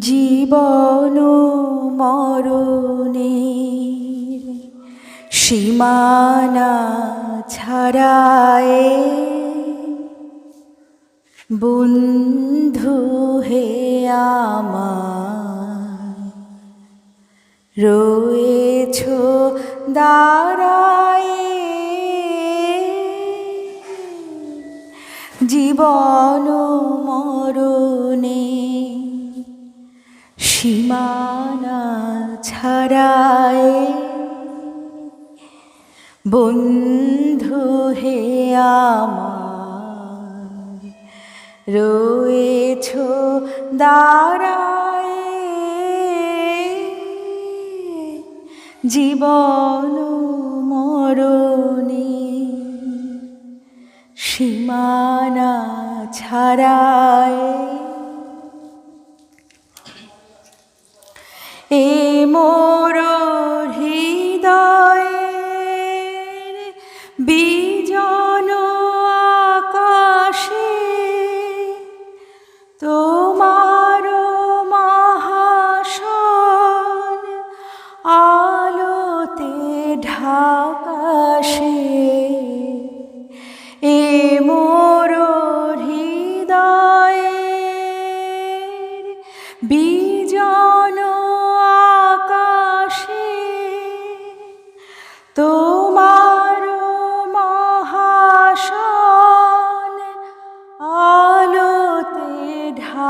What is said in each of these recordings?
জীবন মরণের সীমানা ছাড়ায় বন্ধু হে আমার রয়েছ দাঁড়ায় জীবন মরণে সীমানা ছাড়ায় বন্ধু হে আমার রয়েছ দাঁড়ায় জীবন মরণে। সীমানা ছাড়ায় এ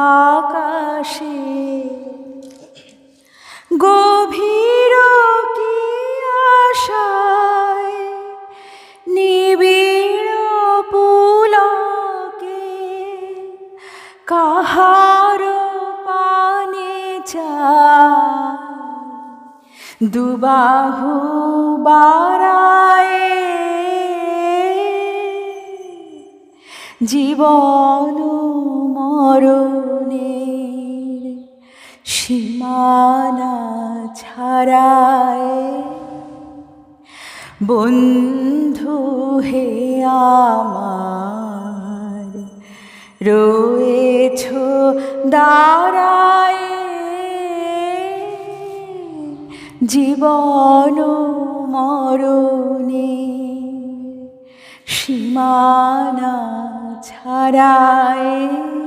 ঢাকাশে গভীর কি আশায় নিবিড় পুলকে কাহার পানে চায়। দুবাহু বারায় জীবন মরণের সীমানা ছাড়ায়। বন্ধু হে আমার রয়েছ দাঁড়ায় জীবন মরণে সীমানা ছাড়ায়।